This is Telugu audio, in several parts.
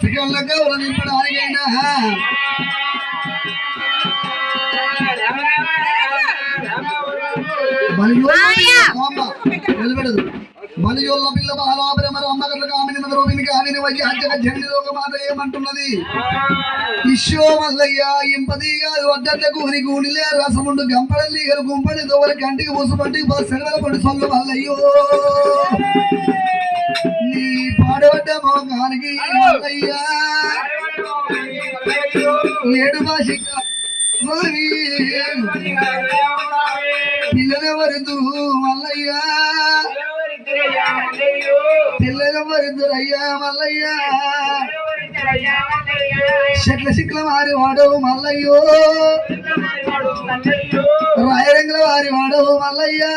మస్తకంలో గౌరవ నింపడానికైనా నిలబడదు. బలియోళ్ళ పిల్ల బాలాభ్రమర అమ్మగర్ల కామిని మన రూపిని కామిని వయ్య హజ్జక జండి లోకమాత ఏమంటున్నది? ఇష్యో మల్లయ్య ఇంపది కాదు వడ్డట్ల కూని కూనిలే రసముండు గంపడల్లి గలు గుంపడి దోవల కంటికి పూసపట్టి సెలవుల పడి సొల్లు మల్లయ్యో. నీ పాడబడ్డ మోగానికి మల్లయ్యా ఏడు భాష పిల్లలెవరిద్దరు మల్లయ్యా? పిల్లలెవరిద్దరయ్యా మల్లయ్యా? చెట్ల సిక్కుల వారి వాడవు మల్లయ్యో. రాయరంగుల వారి వాడవు మల్లయ్యా.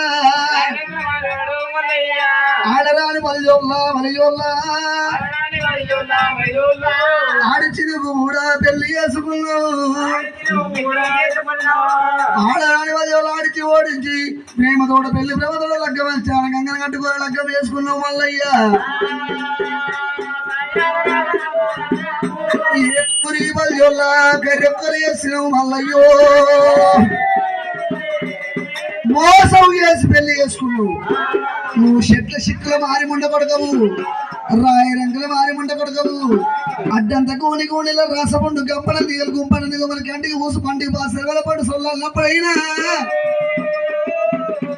ఆడరాని మలజోల్లా మలజోల్లా ఆడిచ్చిన కూడా పెళ్ళి చేసుకున్నావు ఆడరాని మలజోల్లా ఆడిచి ఓడించి ప్రేమతోట తోట పెళ్ళి ప్రేమతోడ లగ్గం వచ్చాను గంగన కట్టుకొని లగ్గం వేసుకున్నావు మల్లయ్యా. ఎప్పురి మలజోల్లా కర్రెక్కరు వేసినావు మోసం చేసి పెళ్ళి చేసుకున్నావు నువ్వు చెట్ల చిక్కులు మారి ముండ రాయి రంగులు మారి ముండ కొడకవు అడ్డంత కోని కోణిల రసపండు గంపన దిగలు గుంపన దిగమన కంటికి ఊసు పండుగ బాగా సెలవుల పడు అయినా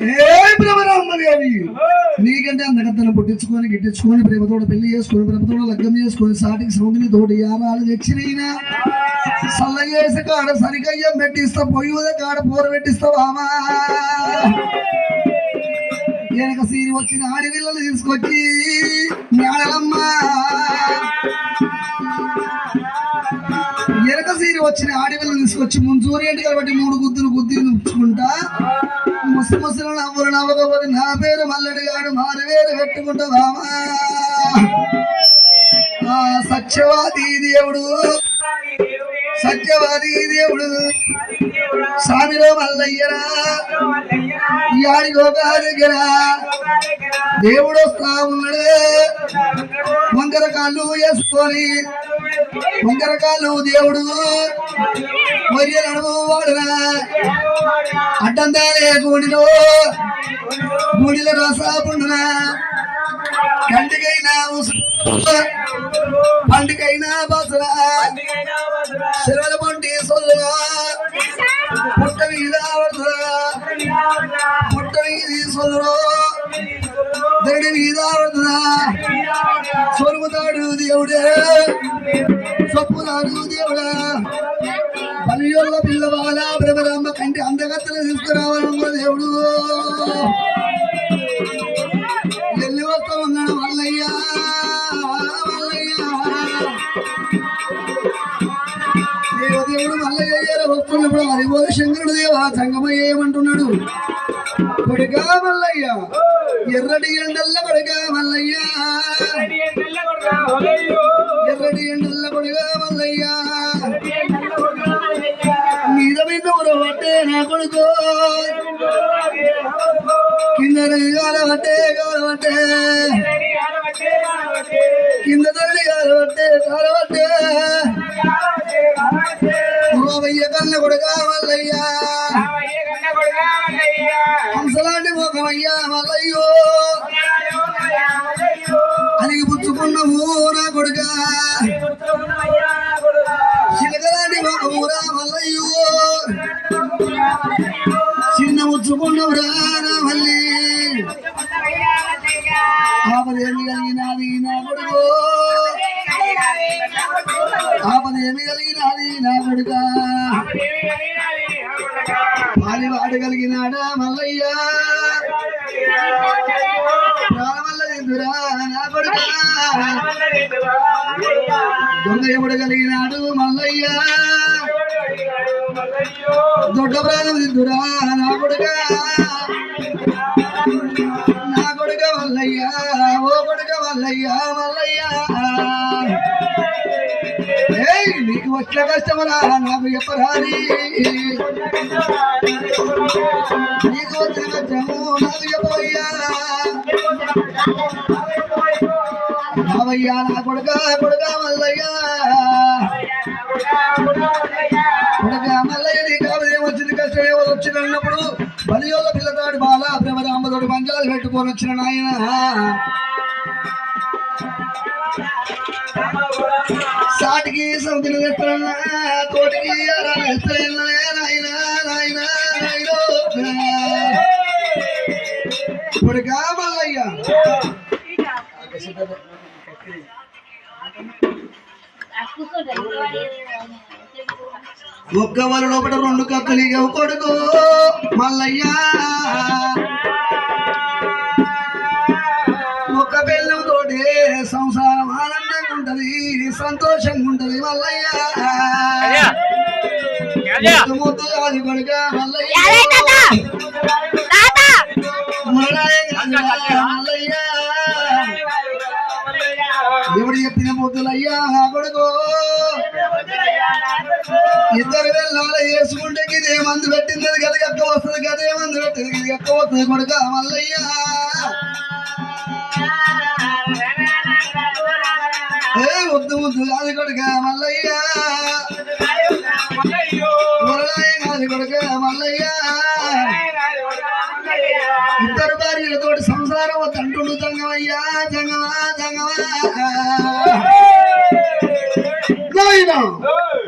ఏ భ్రమరామ్మదేవి నీకంటే అందగత్తను పుట్టించుకొని గిట్టించుకొని ప్రేమతోడ పెళ్ళి చేసుకొని ప్రేమతోడ లగ్గం చేసుకొని సాటికి సౌందర్య తోటి యారాలు తెచ్చినైనా సల్లగేసి కాడ సరికయ్యం పెట్టిస్తా పొయ్యి కాడ పోర పెట్టిస్తా బామా వెనక సీరి వచ్చిన ఆడపిల్లలు తీసుకొచ్చి మేడలమ్మ. వెనక సీరి వచ్చిన ఆడపిల్లలు తీసుకొచ్చి ముంచూరి ఏంటి కాబట్టి మూడు గుద్దులు గుద్దులు ఉంచుకుంటా ముసి ముసలు నవ్వులు నవ్వకపోతే నా పేరు మల్లడి గాడు మారు వేరు పెట్టుకుంటా బామా ఆ సత్యవాది దేవుడు. సత్యవాది దేవుడు స్వామిలో మల్లయ్యరా యాడిగో దగ్గర దేవుడు వస్తా ఉన్నాడు. వంకర కాళ్ళు వేసుకొని వంకర కాళ్ళు దేవుడు. మరి నడుము వాడురా. అడ్డందాలే గుడిలో. గుడిలో రసాపుండునా కంటికైనా ఉసు పండుగైనా బసరా. శిరల పంటి సొల్లుగా సొరుగుతాడు దేవుడే సొప్పునాడు దేవుడా పనియోళ్ళ కంటి అందగత్తలు తీసుకురావాలన్న దేవుడు ఎల్లి వస్తా ఉన్నాడు మల్లయ్య మల్లయ్య దేవదేవుడు మల్లయ్య గారు వస్తున్నప్పుడు హరిబోధ శంకరుడు దేవ సంగమయ్య ఏమంటున్నాడు కొడుగా మల్లయ్య ఎర్రటి ఎండల్ల కొడుగా మల్లయ్య ఎర్రటి ఎండల్ల కొడుగా మల్లయ్య మీద మీద ఉరవట్టే నా కొడుకో కింద కాలవట్టే కాలవట్టే కింద తల్లి కాలవట్టే కాలవట్టే రామయ్య కన్న కొడుగా మల్లయ్యా హంసలాంటి మల్లయ్యో అలిగి పుచ్చుకున్నావు నా కొడుగా చిలకలాంటి మోకమురా మల్లయ్యో. చిన్న ముచ్చుకున్నవురా నా మల్లి ఆపదేమి కలిగినది నా కొడుకు? ఆపదేమి కలిగినది నా కొడుక? పాలివాడు కలిగినాడా మల్లయ్య? దొంగ ఎప్పుడు కలిగినాడు మల్లయ్య? దొడ్డ ప్రాణం దిద్దురా నా కొడుక? నా కొడుక మల్లయ్య ఓ కొడుక మల్లయ్య మల్లయ్య. నీకు వచ్చిన కష్టమరా నాకు చెప్పరాని. మల్లయ్యా నా కొడుక కొడుక మల్లయ్యా. కొడుక మల్లయ్య నీ కావాలి వచ్చింది కష్టం ఏమో వచ్చింది అన్నప్పుడు బలియోల పిల్లతోటి బాల బ్రహ్మరామతోడు పంచాలు పెట్టుకొని వచ్చిన నాయన. సాటికి సౌదిని తోటికి అరా ఒక్క వాళ్ళ లోపల రెండు కత్తులు కొడుకు మల్లయ్య. ఒక్క బెల్లం తోటి సంసారం ఆనందంగా ఉంటది సంతోషంగా ఉంటది మల్లయ్య. ముద్దు అది కొడుక మల్లయ్య. మల్లయ్య. ఎవడు చెప్పిన పొద్దులయ్యా కొడుకు. ఇద్దరు వెళ్ళాలి వేసుకుంటే ఇదే మందు పెట్టింది? అది గది ఎక్క వస్తుంది గదే మందు పెట్టింది? ఇది ఎక్క వస్తుంది కొడుక మల్లయ్య. ఏ ముద్దు ముద్దు కాదు కొడుక మల్లయ్య. మురళాయ కాదు కొడుక మల్లయ్య. సంసారం వద్దంటుండు జంగమయ్యా జంగమా జంగమా.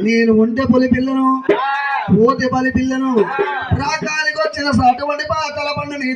నేను ఉంటే పొలి పిల్లను పోతే బలి పిల్లను రాకానికి వచ్చిన సాటువంటి పాతల పండు నీ